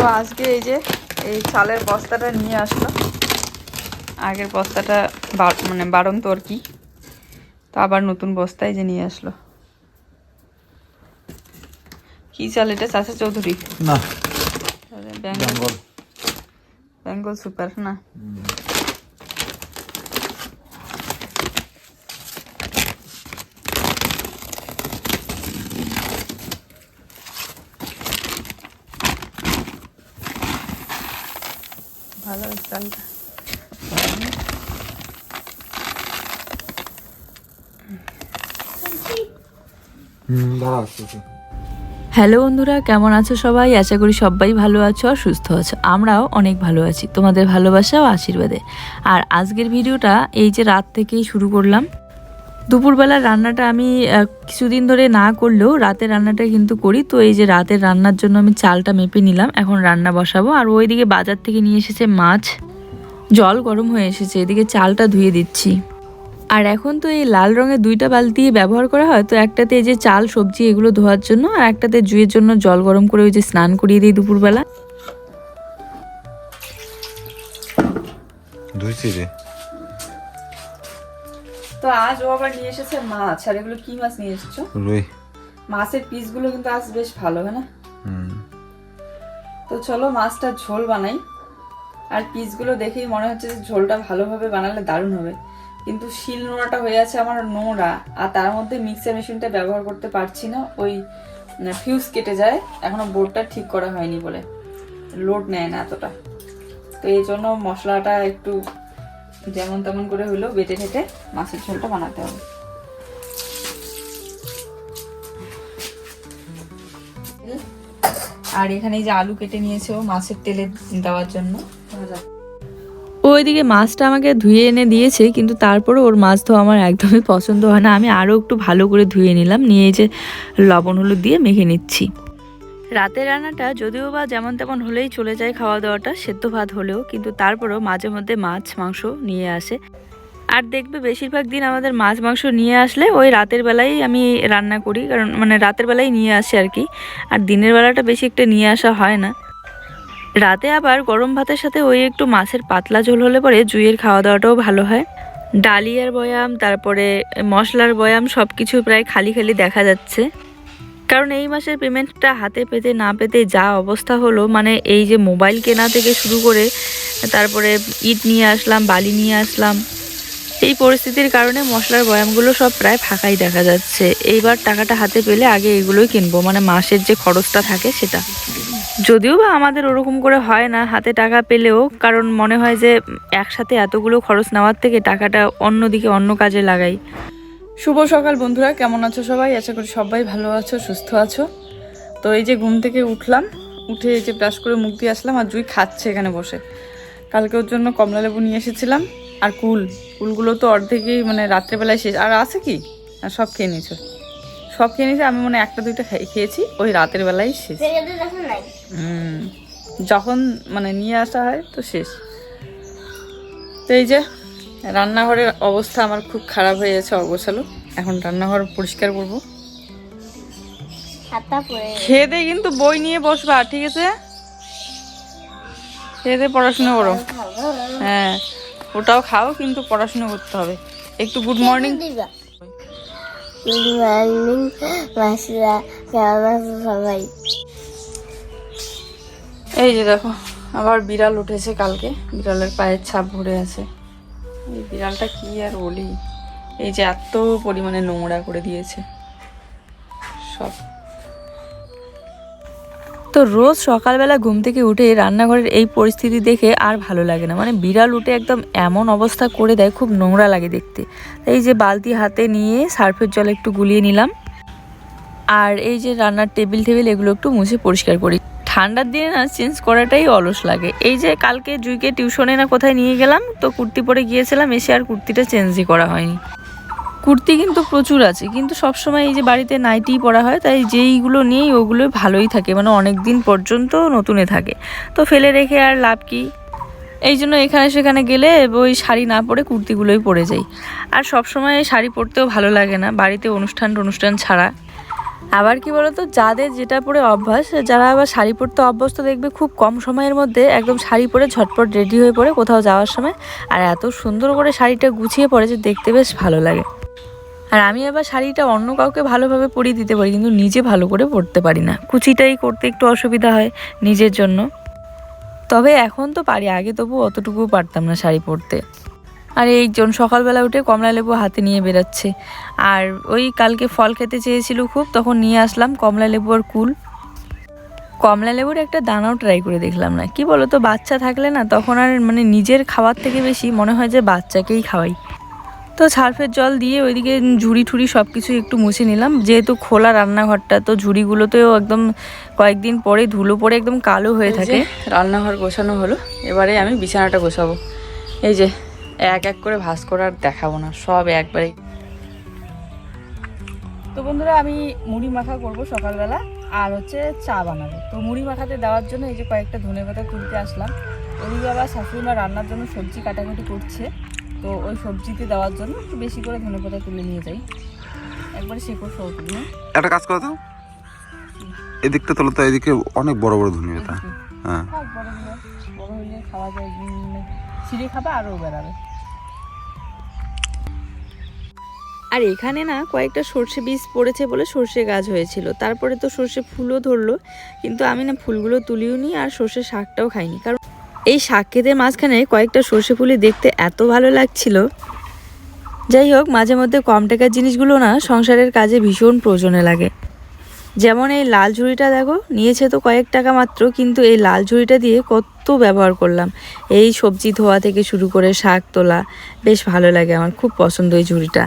তো আজকে এই যে এই চালের বস্তাটা নিয়ে আসলো। আগের বস্তাটা মানে মানে তো আর কি। তো আবার নতুন বস্তায় যে নিয়ে আসলো। কি চাল এটা চাষা চৌধুরী? না। বেঙ্গল। বেঙ্গল। সুপার না। ভালো স্টাইলটা চালটা হ্যালো বন্ধুরা কেমন আছো সবাই? আশা করি সবাই ভালো আছো আর সুস্থ আছো। আমরাও অনেক ভালো আছি। তোমাদের ভালোবাসা ও আশীর্বাদে। আর আজকের ভিডিওটা এই যে রাত থেকেই শুরু করলাম। দুপুরবেলার রান্নাটা আমি কিছুদিন ধরে না করলেও রাতের রান্নাটা কিন্তু করি। তো এই যে রাতের রান্নার জন্য আমি চালটা মেপে নিলাম, এখন রান্না বসাবো। আর ওইদিকে বাজার থেকে নিয়ে এসেছে মাছ। জল গরম হয়ে এসেছে, এদিকে চালটা ধুয়ে দিচ্ছি। আর এখন তো এই লাল রঙের দুইটা বালতি ব্যবহার করা হয়, তো একটাতে এই যে চাল, সবজি এগুলো ধোয়ার জন্য, আর একটাতে জুয়ের জন্য জল গরম করে ওই যে স্নান করিয়ে দিই দুপুরবেলা। ধুইছি রে। তো আজ ও আবার নিয়ে এসেছে মাছ। আর এগুলো কি মাছ নিয়ে এসেছ? রুই। মাছের পিসগুলো কিন্তু আজ বেশ ভালো হয় না? তো চলো মাছটা ঝোল বানাই। আর পিসগুলো দেখেই মনে হচ্ছে যে ঝোলটা ভালোভাবে বানালে দারুণ হবে। কিন্তু শিল নোড়াটা হয়ে আছে আমার নোংরা আর তার মধ্যে মিক্সার মেশিনটা ব্যবহার করতে পারছি না। ওই ফিউজ কেটে যায়। এখনও বোর্ডটা ঠিক করা হয়নি বলে। লোড নেয় না এতটা। তো এই জন্য মশলাটা একটু যেমন তেমন করে হইলেও বেটে ঠেটে মাছের ঝোলটা বানাতে হবে। আর এখানে যে আলু কেটে নিয়েছে ও মাছের তেলে দেওয়ার জন্য। ওইদিকে মাছটা আমাকে ধুয়ে এনে দিয়েছে, কিন্তু তারপরে ওর মাছ তো আমার একদমই পছন্দ হয় না। আমি আরও একটু ভালো করে ধুয়ে নিলাম, নিয়ে যে লবণ হলুদ দিয়ে মেখে নিচ্ছি। রাতের রান্নাটা যদিও বা যেমন তেমন হলেই চলে যায় খাওয়া দাওয়াটা, সেদ্ধ ভাত হলেও, কিন্তু তারপরেও মাঝে মধ্যে মাছ, মাংস নিয়ে আসে। আর দেখবে বেশিরভাগ দিন আমাদের মাছ, মাংস নিয়ে আসলে ওই রাতের বেলায় আমি রান্না করি, কারণ মানে রাতের বেলায় নিয়ে আসে আর কি। আর দিনের বেলাটা বেশি একটা নিয়ে আসা হয় না। রাতে আবার গরম ভাতের সাথে ওই একটু মাছের পাতলা ঝোল হলে পরে জুইয়ের খাওয়া দাওয়াটাও ভালো হয়। ডালিয়ার বয়াম, তারপরে মশলার বয়াম সব কিছু প্রায় খালি খালি দেখা যাচ্ছে। কারণ এই মাসের পেমেন্টটা হাতে পেতে না পেতে যা অবস্থা হলো মানে এই যে মোবাইল কেনা থেকে শুরু করে তারপরে ইট নিয়ে আসলাম, বালি নিয়ে আসলাম, এই পরিস্থিতির কারণে মশলার বয়ামগুলো সব প্রায় ফাঁকাই দেখা যাচ্ছে। এইবার টাকাটা হাতে পেলে আগে এগুলোই কিনবো মানে মাসের যে খরচটা থাকে সেটা। যদিও বা আমাদের ওরকম করে হয় না হাতে টাকা পেলেও, কারণ মনে হয় যে একসাথে এতগুলো খরচ নেওয়ার থেকে টাকাটা অন্যদিকে অন্য কাজে লাগাই। শুভ সকাল বন্ধুরা কেমন আছো সবাই? আশা করি সবাই ভালো আছো সুস্থ আছো। তো এই যে ঘুম থেকে উঠলাম উঠে এই যে ব্রাশ করে মুখ দিয়ে আসলাম আর জুই খাচ্ছে এখানে বসে। কালকে ওর জন্য কমলা লেবু নিয়ে এসেছিলাম আর কুল। কুলগুলো তো অর্ধেকই মানে রাত্রেবেলায় শেষ। আর আছে কি? আর সব খেয়ে নিয়েছো। সব খেয়ে নিয়েছে আমি মনে একটা দুইটা খেয়েছি ওই রাতের বেলায় শেষ। হুম। যখন মানে নিয়ে আসা হয় তো শেষ। তো এই যে রান্নাঘরের অবস্থা আমার খুব খারাপ হয়ে গেছে অগোছালো। এখন রান্নাঘর পরিষ্কার করব। খেয়ে দিয়ে কিন্তু বই নিয়ে বসবা ঠিক আছে? খেয়ে দিয়ে পড়াশোনা করো। হ্যাঁ ওটাও খাও কিন্তু পড়াশুনো করতে হবে। একটু গুড মর্নিং দিবা। গুড মর্নিং মাসিরা কেমন আছো সবাই? এই যে দেখো আবার বিড়াল উঠেছে কালকে। বিড়ালের পায়ের ছাপ ভরে আছে। বিড়ালটা কি আর বলি? এই যে এত পরিমাণে নোংরা করে দিয়েছে। সব। তো রোজ সকালবেলা ঘুম থেকে উঠে রান্নাঘরের এই পরিস্থিতি দেখে আর ভালো লাগে না। মানে বিড়াল উঠে একদম এমন অবস্থা করে দেয়, খুব নোংরা লাগে দেখতে। এই যে বালতি হাতে নিয়ে সার্ফের জল একটু গুলিয়ে নিলাম। আর এই যে রান্নার টেবিল টেবিল এগুলো একটু মুছে পরিষ্কার করি। ঠান্ডার দিনে না চেঞ্জ করাটাই অলস লাগে। এই যে কালকে জুইকে টিউশনে না কোথায় নিয়ে গেলাম, তো কুর্তি পরে গিয়েছিলাম, এসে আর কুর্তিটা চেঞ্জই করা হয়নি। কুর্তি কিন্তু প্রচুর আছে, কিন্তু সবসময় এই যে বাড়িতে নাইটিই পরা হয়, তাই যেইগুলো নেই ওগুলো ভালোই থাকে মানে অনেক দিন পর্যন্ত নতুনে থাকে। তো ফেলে রেখে আর লাভ কি? এই জন্য এখানে সেখানে গেলে ওই শাড়ি না পরে কুর্তিগুলোই পরে যাই। আর সবসময় শাড়ি পরতেও ভালো লাগে না, বাড়িতে অনুষ্ঠান অনুষ্ঠান ছাড়া। আবার কি বলতো, যাদের যেটা পরে অভ্যাস, যারা আবার শাড়ি পরতে অভ্যস্ত দেখবে খুব কম সময়ের মধ্যে একদম শাড়ি পরে ঝটপট রেডি হয়ে পড়ে কোথাও যাওয়ার সময়। আর এত সুন্দর করে শাড়িটা গুছিয়ে পড়ে যে দেখতে বেশ ভালো লাগে। আর আমি আবার শাড়িটা অন্য কাউকে ভালোভাবে পরিয়ে দিতে পারি, কিন্তু নিজে ভালো করে পরতে পারি না। কুচিটাই করতে একটু অসুবিধা হয় নিজের জন্য। তবে এখন তো পারি, আগে তবু অতটুকু পারতাম না শাড়ি পরতে। আর এইজন সকালবেলা উঠে কমলা লেবু হাতে নিয়ে বেরাচ্ছে আর ওই কালকে ফল খেতে চেয়েছিল খুব তখন নিয়ে আসলাম কমলা লেবু আর কুল। কমলা লেবুর একটা দানাও ট্রাই করে দেখলাম না। কি বলো তো বাচ্চা থাকলে না তখন আর মানে নিজের খাবার থেকে বেশি মনে হয় যে বাচ্চাকেই খাওয়াই। তো সার্ফের জল দিয়ে ওইদিকে ঝুড়ি ঠুড়ি সব কিছু একটু মুছে নিলাম। যেহেতু খোলা রান্নাঘরটা তো ঝুড়িগুলোতেও একদম কয়েকদিন পরে ধুলো পরে একদম কালো হয়ে থাকে। রান্নাঘর গোছানো হলো। এবারে আমি বিছানাটা গোছাবো। এই যে এক এক করে ভাস করে আর দেখাবো না সব একবারে। তো বন্ধুরা আমি মুড়ি মাখা করব সকালবেলা আর হচ্ছে চা বানাবো। তো মুড়ি মাখাতে দেওয়ার জন্য এই যে কয়েকটা ধনে পাতা তুলতে আসলাম। ওদিকে আবার শাশুড়ি মা রান্নার জন্য সবজি কাটাকুটি করছে। তো ওই সবজিতে দেওয়ার জন্য একটু বেশি করে ধনে পাতা তুলে নিয়ে যাই। একবারে শেকড় সহ তুলি হ্যাঁ একটা কাজ করো তো। এদিকটা তোলো তো এদিকে অনেক বড় বড় ধনে পাতা। হ্যাঁ। থাক বড় হলে বড় হলে খাওয়া যায় ছিঁড়ে খাবে আরও বেড়াবে। আর এখানে না কয়েকটা সর্ষে বীজ পড়েছে বলে সর্ষে গাছ হয়েছিল। তারপরে তো সর্ষে ফুলও ধরলো, কিন্তু আমি না ফুলগুলো তুলিও নি আর সর্ষে শাকটাও খাইনি। কারণ এই শাক খেতে মাঝখানে কয়েকটা সর্ষে ফুলি দেখতে এত ভালো লাগছিল। যাই হোক, মাঝে মধ্যে কম টাকার জিনিসগুলো না সংসারের কাজে ভীষণ প্রয়োজনে লাগে। যেমন এই লাল ঝুড়িটা দেখো, নিয়েছে তো কয়েক টাকা মাত্র, কিন্তু এই লাল ঝুড়িটা দিয়ে কত ব্যবহার করলাম। এই সবজি ধোয়া থেকে শুরু করে শাক তোলা, বেশ ভালো লাগে আমার, খুব পছন্দ এই ঝুড়িটা।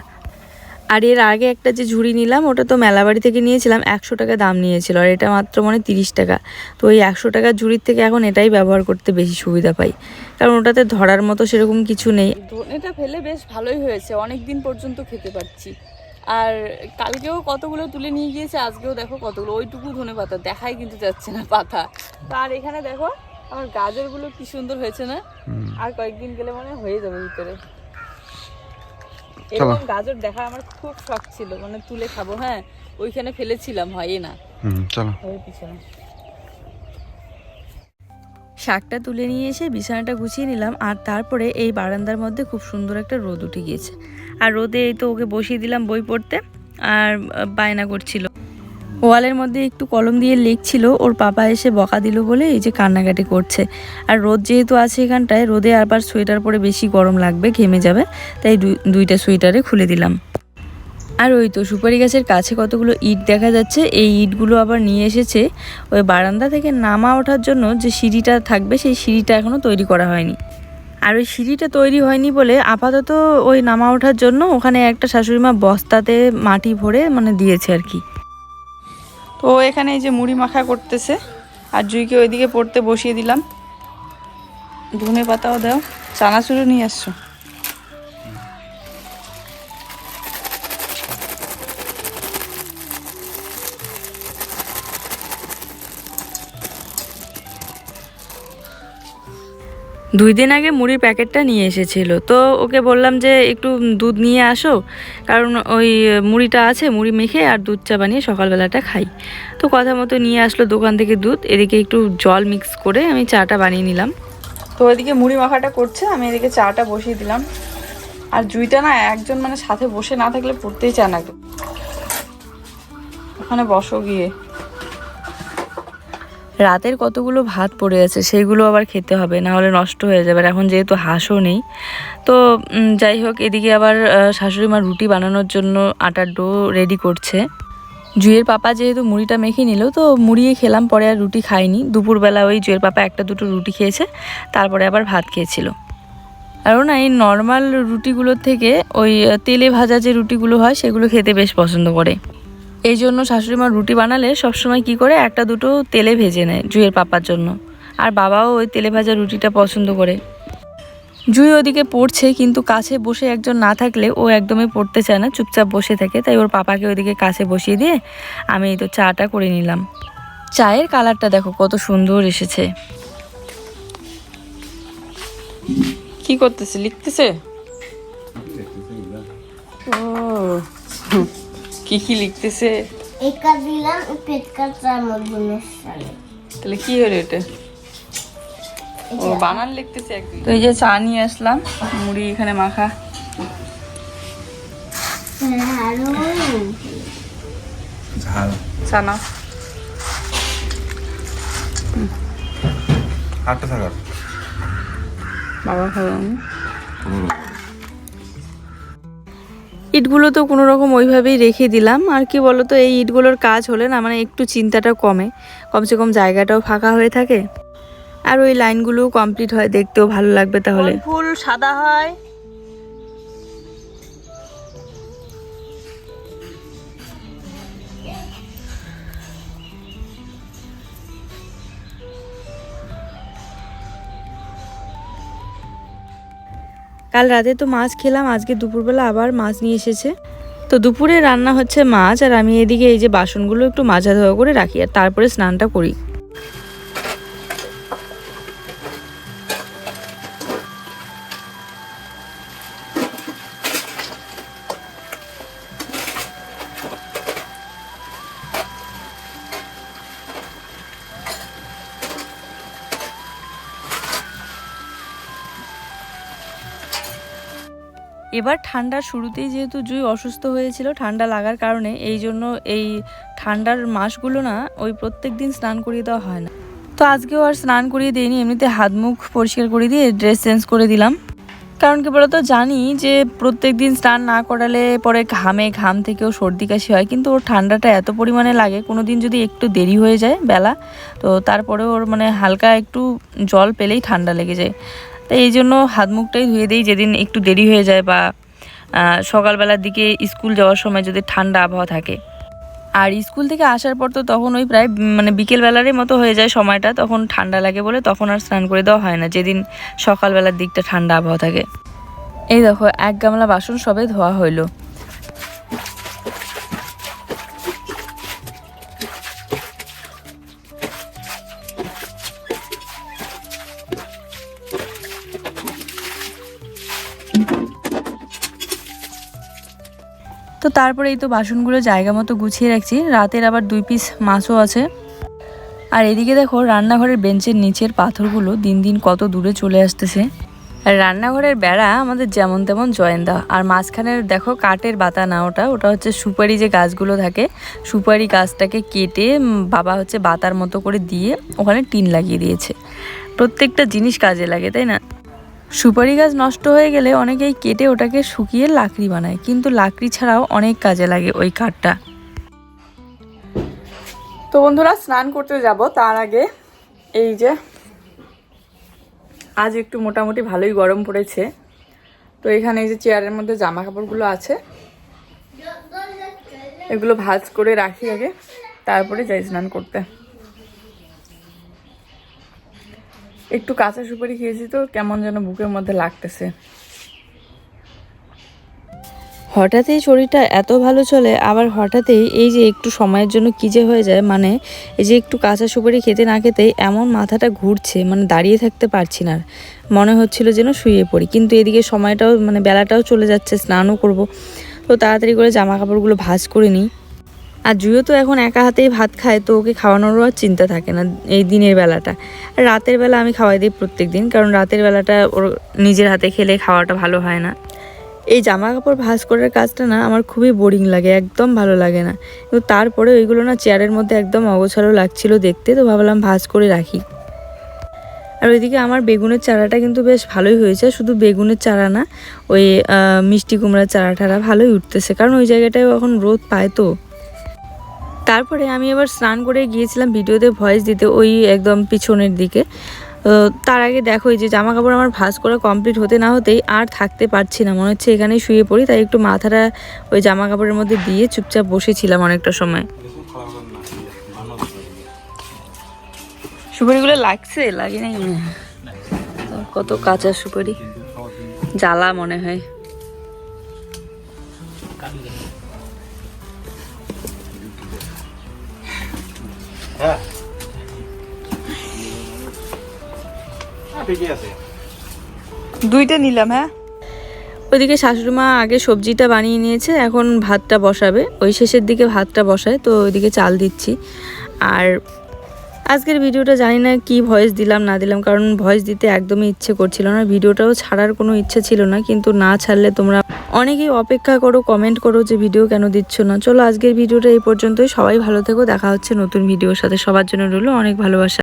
আর এর আগে একটা যে ঝুড়ি নিলাম ওটা তো মেলাবাড়ি থেকে নিয়েছিলাম একশো টাকা দাম নিয়েছিল আর এটা মাত্র মানে তিরিশ টাকা। তো ওই একশো টাকার ঝুড়ির থেকে এখন এটাই ব্যবহার করতে বেশি সুবিধা পাই। কারণ ওটাতে ধরার মতো সেরকম কিছু নেই। ধনেটা ফেলে বেশ ভালোই হয়েছে অনেক দিন পর্যন্ত খেতে পারছি। আর কালকেও কতগুলো তুলে নিয়ে গিয়েছে আজকেও দেখো কতগুলো ওইটুকু ধনে পাতা দেখাই কিন্তু যাচ্ছে না পাতা। তো আর এখানে দেখো আমার গাজরগুলো কি সুন্দর হয়েছে না? আর কয়েকদিন গেলে মনে হয় হয়ে যাবে ভিতরে। এরকম গাজর দেখা আমার খুব শখ ছিল মানে তুলে খাব হ্যাঁ ওইখানে ফেলেছিলাম হয় না। হুম চলো। পিছনে। শাকটা তুলে নিয়ে এসে বিছানাটা গুছিয়ে নিলাম আর তারপরে এই বারান্দার মধ্যে খুব সুন্দর একটা রোদ উঠে গিয়েছে। আর রোদে এই তো ওকে বসিয়ে দিলাম বই পড়তে আর বায়না করছিল। ওয়ালের মধ্যে একটু কলম দিয়ে লিখছিল, ওর পাপা এসে বকা দিল বলে এই যে কান্নাকাটি করছে। আর রোদ যেহেতু আছে এখানটায়, রোদে আবার সোয়েটার পরে বেশি গরম লাগবে, ঘেমে যাবে, তাই দুই- দুইটা সোয়েটারে খুলে দিলাম। আর ওই তো সুপারি গাছের কাছে কতগুলো ইট দেখা যাচ্ছে, এই ইটগুলো আবার নিয়ে এসেছে। ওই বারান্দা থেকে নামা ওঠার জন্য যে সিঁড়িটা থাকবে, সেই সিঁড়িটা এখনও তৈরি করা হয়নি। আর ওই সিঁড়িটা তৈরি হয়নি বলে আপাতত ওই নামা ওঠার জন্য ওখানে একটা শাশুড়িমা বস্তাতে মাটি ভরে মানে দিয়েছে আর কি। ও এখানে এই যে মুড়ি মাখা করতেছে। আর জুইকে ওইদিকে পড়তে বসিয়ে দিলাম। ধনে পাতাও দাও। চানাচুরও নিয়ে আসছো। দুই দিন আগে মুড়ির প্যাকেটটা নিয়ে এসেছিল। তো ওকে বললাম যে, একটু দুধ নিয়ে আসো, কারণ ওই মুড়িটা আছে, মুড়ি মেখে আর দুধ চা বানিয়ে সকালবেলাটা খাই। তো কথা মতো নিয়ে আসলো দোকান থেকে দুধ, এদিকে একটু জল মিক্স করে আমি চাটা বানিয়ে নিলাম। তো ওইদিকে মুড়ি মাখাটা করছে, আমি এদিকে চাটা বসিয়ে দিলাম। আর জুইটা না একজন মানে সাথে বসে না থাকলে পড়তেই চায় না। ওখানে বসো গিয়ে। রাতের কতগুলো ভাত পড়ে আছে সেইগুলো আবার খেতে হবে, না হলে নষ্ট হয়ে যাবে। এখন যেহেতু হাঁসও নেই, তো যাই হোক, এদিকে আবার শাশুড়ি মা রুটি বানানোর জন্য আটার ডো রেডি করছে। জুয়ের পাপা যেহেতু মুড়িটা মেখে নিল, তো মুড়িয়ে খেলাম, পরে আর রুটি খাইনি। দুপুরবেলা ওই জুয়ের পাপা একটা দুটো রুটি খেয়েছে, তারপরে আবার ভাত খেয়েছিল। আর না, এই নর্মাল রুটিগুলোর থেকে ওই তেলে ভাজা যে রুটিগুলো হয়, সেগুলো খেতে বেশ পছন্দ করে। এই জন্য শাশুড়ি মা রুটি বানালে সবসময় কি করে? একটা দুটো তেলে ভেজে নেয় জুয়ের পাপার জন্য। আর বাবাও ওই তেলে ভাজা রুটিটা পছন্দ করে। জুই ওদিকে পড়ছে কিন্তু কাছে বসে একজন না থাকলে ও একদমই পড়তে চায় না চুপচাপ বসে থাকে। তাই ওর পাপাকে ওইদিকে কাছে বসিয়ে দিয়ে আমি এই তো চাটা করে নিলাম। চায়ের কালারটা দেখো কত সুন্দর এসেছে। কি করতেছে? লিখতেছে। ও। কি কি লিখতেছে? একা দিলাম পেট কাটার মধ্যে তাহলে কি হলো এটা? ও বানান লিখতেছে তো এই যে চা নিয়ে আসলাম মুড়ি এখানে মাখা। আরও ঝাল। চা নাও। হাঁটতে থাকার বাবা খাব। ইটগুলো তো কোনো রকম ওইভাবেই রেখে দিলাম। আর কি তো এই ইটগুলোর কাজ হলে না মানে একটু চিন্তাটা কমে। কমসে কম জায়গাটাও ফাঁকা হয়ে থাকে। আর ওই লাইনগুলো কমপ্লিট হয়, দেখতেও ভালো লাগবে তাহলে। ফুল সাদা হয়। কাল রাতে তো মাছ খেলাম, আজকে দুপুরবেলা আবার মাছ নিয়ে এসেছে। তো দুপুরে রান্না হচ্ছে মাছ, আর আমি এদিকে এই যে বাসনগুলো একটু মাজা ধোয়া করে রাখি, আর তারপরে স্নানটা করি। এবার ঠান্ডার শুরুতেই যেহেতু জুই অসুস্থ হয়েছিল ঠান্ডা লাগার কারণে, এই জন্য এই ঠান্ডার মাসগুলো না ওই প্রত্যেক দিন স্নান করিয়ে দেওয়া হয় না। তো আজকেও আর স্নান করিয়ে দিইনি, এমনিতে হাত মুখ পরিষ্কার করে দিয়ে ড্রেস চেঞ্জ করে দিলাম। কারণ কি বলতো, জানি যে প্রত্যেক দিন স্নান না করালে পরে ঘামে, ঘাম থেকেও সর্দি কাশি হয়, কিন্তু ওর ঠান্ডাটা এত পরিমাণে লাগে কোনো দিন যদি একটু দেরি হয়ে যায় বেলা, তো তারপরে ওর মানে হালকা একটু জল পেলেই ঠান্ডা লেগে যায়। তাই এই জন্য হাত মুখটাই ধুয়ে দিই যেদিন একটু দেরি হয়ে যায় বা সকালবেলার দিকে স্কুল যাওয়ার সময় যদি ঠান্ডা আবহাওয়া থাকে। আর স্কুল থেকে আসার পর তো তখন ওই প্রায় মানে বিকেলবেলারই মতো হয়ে যায় সময়টা, তখন ঠান্ডা লাগে বলে তখন আর স্নান করে দেওয়া হয় না, যেদিন সকালবেলার দিকটা ঠান্ডা আবহাওয়া থাকে। এই দেখো, এক গামলা বাসন সবে ধোয়া হইল। তো তারপরে এই তো বাসনগুলো জায়গা মতো গুছিয়ে রাখছি। রাতের আবার দুই পিস মাছও আছে। আর এদিকে দেখো, রান্নাঘরের বেঞ্চের নিচের পাথরগুলো দিন দিন কত দূরে চলে আসতেছে। আর রান্নাঘরের বেড়া আমাদের যেমন তেমন জয়েন জয়েন্দা। আর মাঝখানের দেখো কাঠের বাতা না ওটা ওটা হচ্ছে সুপারি যে গাছগুলো থাকে, সুপারি গাছটাকে কেটে বাবা হচ্ছে বাতার মতো করে দিয়ে ওখানে টিন লাগিয়ে দিয়েছে। প্রত্যেকটা জিনিস কাজে লাগে, তাই না? সুপারি গাছ নষ্ট হয়ে গেলে অনেকেই কেটে ওটাকে শুকিয়ে লাকড়ি বানায়, কিন্তু লাকড়ি ছাড়াও অনেক কাজে লাগে ওই কাঠটা। তো বন্ধুরা, স্নান করতে যাব, তার আগে এই যে আজ একটু মোটামুটি ভালোই গরম পড়েছে। তো এখানে এই যে চেয়ারের মধ্যে জামা কাপড়গুলো আছে, এগুলো ভাজ করে রাখি আগে, তারপরে যাই স্নান করতে। একটু কাঁচা সুপারি খেয়েছি তো, কেমন যেন বুকের মধ্যে লাগতেছে। হঠাৎই শরীরটা এত ভালো চলে, আবার হঠাৎই এই যে একটু সময়ের জন্য কী যে হয়ে যায় মানে এই যে একটু কাঁচা সুপারি খেতে না খেতেই এমন মাথাটা ঘুরছে মানে দাঁড়িয়ে থাকতে পারছি না। মনে হচ্ছিল যেন শুয়ে পড়ি, কিন্তু এদিকে সময়টাও মানে বেলাটাও চলে যাচ্ছে, স্নানও করব। তো তাড়াতাড়ি করে জামা কাপড়গুলো ভাজ করে নিই। আর জুইও তো এখন একা হাতেই ভাত খায়, তো ওকে খাওয়ানোরও আর চিন্তা থাকে না এই দিনের বেলাটা। আর রাতের বেলা আমি খাওয়াই দিই প্রত্যেক দিন কারণ রাতের বেলাটা ওর নিজের হাতে খেলে খাওয়াটা ভালো হয় না। এই জামা কাপড় ভাঁজ করার কাজটা না আমার খুবই বোরিং লাগে, একদম ভালো লাগে না। কিন্তু তারপরে ওইগুলো না চেয়ারের মধ্যে একদম অগোছালো লাগছিল দেখতে, তো ভাবলাম ভাঁজ করে রাখি। আর ওইদিকে আমার বেগুনের চারাটা কিন্তু বেশ ভালোই হয়েছে, শুধু বেগুনের চারা না, ওই মিষ্টি কুমড়ার চারা টারা ভালোই উঠতেছে, কারণ ওই জায়গাটায় এখন রোদ পায় তো। তারপরে আমি এবার স্নান করে গিয়েছিলাম ভিডিওতে ভয়েস দিতে ওই একদম পিছনের দিকে। তার আগে দেখো এই যে জামা কাপড় আমার ভাঁজ করা কমপ্লিট হতে না হতেই আর থাকতে পারছি না। মনে হচ্ছে এখানেই শুয়ে পড়ি তাই একটু মাথাটা ওই জামা কাপড়ের মধ্যে দিয়ে চুপচাপ বসেছিলাম অনেকটা সময়। সুপারিগুলো লাগছে? লাগে নাই হয়। কত কাঁচা সুপারি। জ্বালা মনে হয়। ঠিকই আছে। দুইটা নিলাম হ্যাঁ? ওইদিকে শাশুড়িমা আগে সবজিটা বানিয়ে নিয়েছে এখন ভাতটা বসাবে। ওই শেষের দিকে ভাতটা বসায় তো ওইদিকে চাল দিচ্ছি। আর আজকের ভিডিওটা জানি না কি ভয়েস দিলাম না দিলাম কারণ ভয়েস দিতে একদমই ইচ্ছে করছিল না। ভিডিওটাও ছাড়ার কোনো ইচ্ছে ছিল না কিন্তু না ছাড়লে তোমরা অনেকেই অপেক্ষা করো কমেন্ট করো যে ভিডিও কেন দিচ্ছ না। চলো আজকের ভিডিওটা এই পর্যন্তই। সবাই ভালো থেকো। দেখা হচ্ছে নতুন ভিডিওর সাথে। সবার জন্য রইল অনেক ভালোবাসা।